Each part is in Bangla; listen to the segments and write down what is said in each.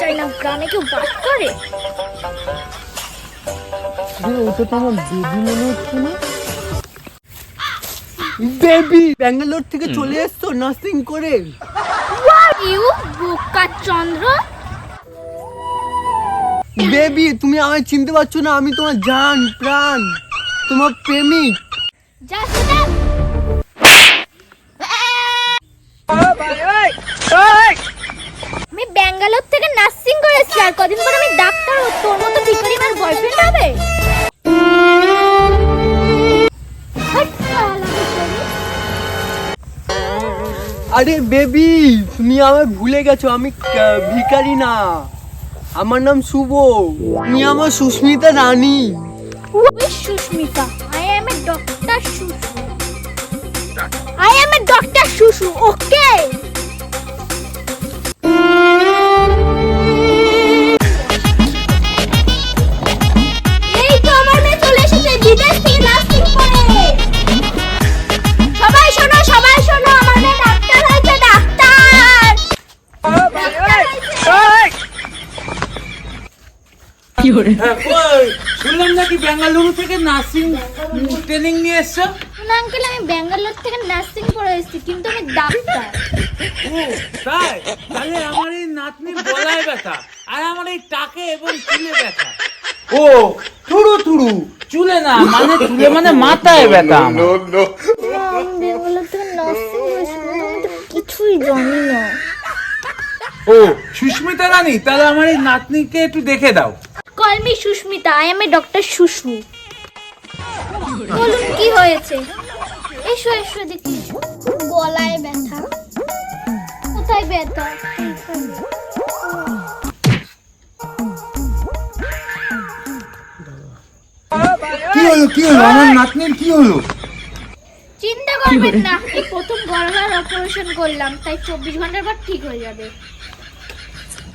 গ্রামে কেউ বাস করে? ওটা তো আমার বেবি মনে হচ্ছে না। বেবি ব্যাঙ্গালোর থেকে চলে এসছো নার্সিং করে? ইউ বোকা চন্দ্র? বেবি তুমি আমায় চিনতে পারছ না আমি তোমার জান প্রাণ তোমার প্রেমিক। যা সেটা আমি ব্যাঙ্গালোর থেকে নার্সিং করেছি আর কদিন পর আমি ডাক্তার হব তোর মতো ভিখারি আমার বয়ফ্রেন্ড হবে। আরে বেবি তুমি আমায় ভুলে গেছো আমি ভিখারি না আমার নাম শুভ তুমি আমার সুস্মিতা রানী Who is Sushmita? I am a Dr. Shushu. I am a Dr. শুনলাম নাকি বেঙ্গালুরু থেকে নার্সিং ট্রেনিং নিয়ে এসছো? না আঙ্কেল আমি ব্যাঙ্গালোর থেকে নার্সিং করে এসেছি কিন্তু আমি ডাক্তার। ও তাই? তাহলে আমার এই নাতনির গলায় ব্যথা আর আমার এই টাকে এবং চুলে ব্যথা। ও থুড়ু থুড়ু চুলে না মানে চুলে মানে মাথায় ব্যথা আমার। আমি ব্যাঙ্গালোর থেকে নার্সিং তো কিছুই জানি না। ও সুস্মিতা রানী তাহলে আমার এই নাতনিকে একটু দেখে দাও। Call me Susmita I am a doctor Susu বলুন কি হয়েছে? এসো এসো দেখি। গলায় ব্যথা। কোথায় ব্যথা? কি হলো কি হলো? আমার নাতনির কি হলো? চিন্তা করবেন না এই প্রথম গলার অপারেশন করলাম তাই চব্বিশ ঘণ্টার পর ঠিক হয়ে যাবে।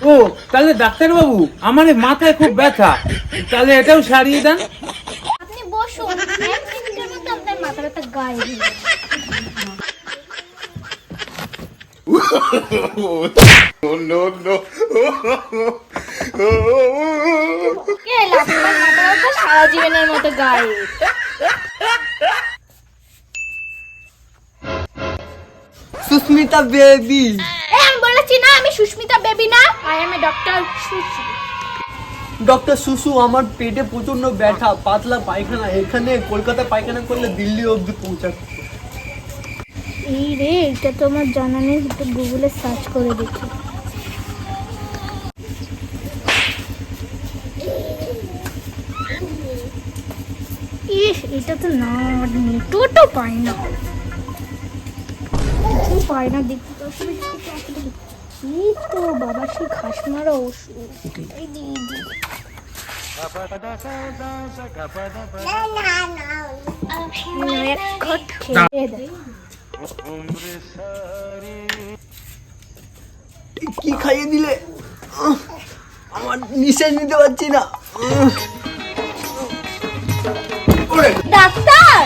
ও তাহলে ডাক্তার বাবু আমার মাথায় খুব ব্যথা। তাহলে এটাও সারিয়ে দেন। আপনি বসুন এক মিনিটের মধ্যে আপনার মাথা ব্যথা গায়ে সারা জীবনের মতো গায়ে। সুস্মিতা বেবি। না আমি সুস্মিতা বেবি না। I am a doctor Susu doctor Susu আমার পেটে প্রচণ্ড ব্যথা পাতলা পায়খানা। এখানে কলকাতা পায়খানা করলে দিল্লি অবধি পৌঁছাচ্ছে এই রে এটা তো আমার জানা নেই একটু গুগলে সার্চ করে দেখি। ইস এটা তো না নেটওয়ার্কও পায় না। পায় না দেখতে এই তো বাবা সে ঘাস মারা ওষুধ। কি খাইয়ে দিলে? আমার নিঃশ্বাস নিতে পারছি না। ডাক্তার!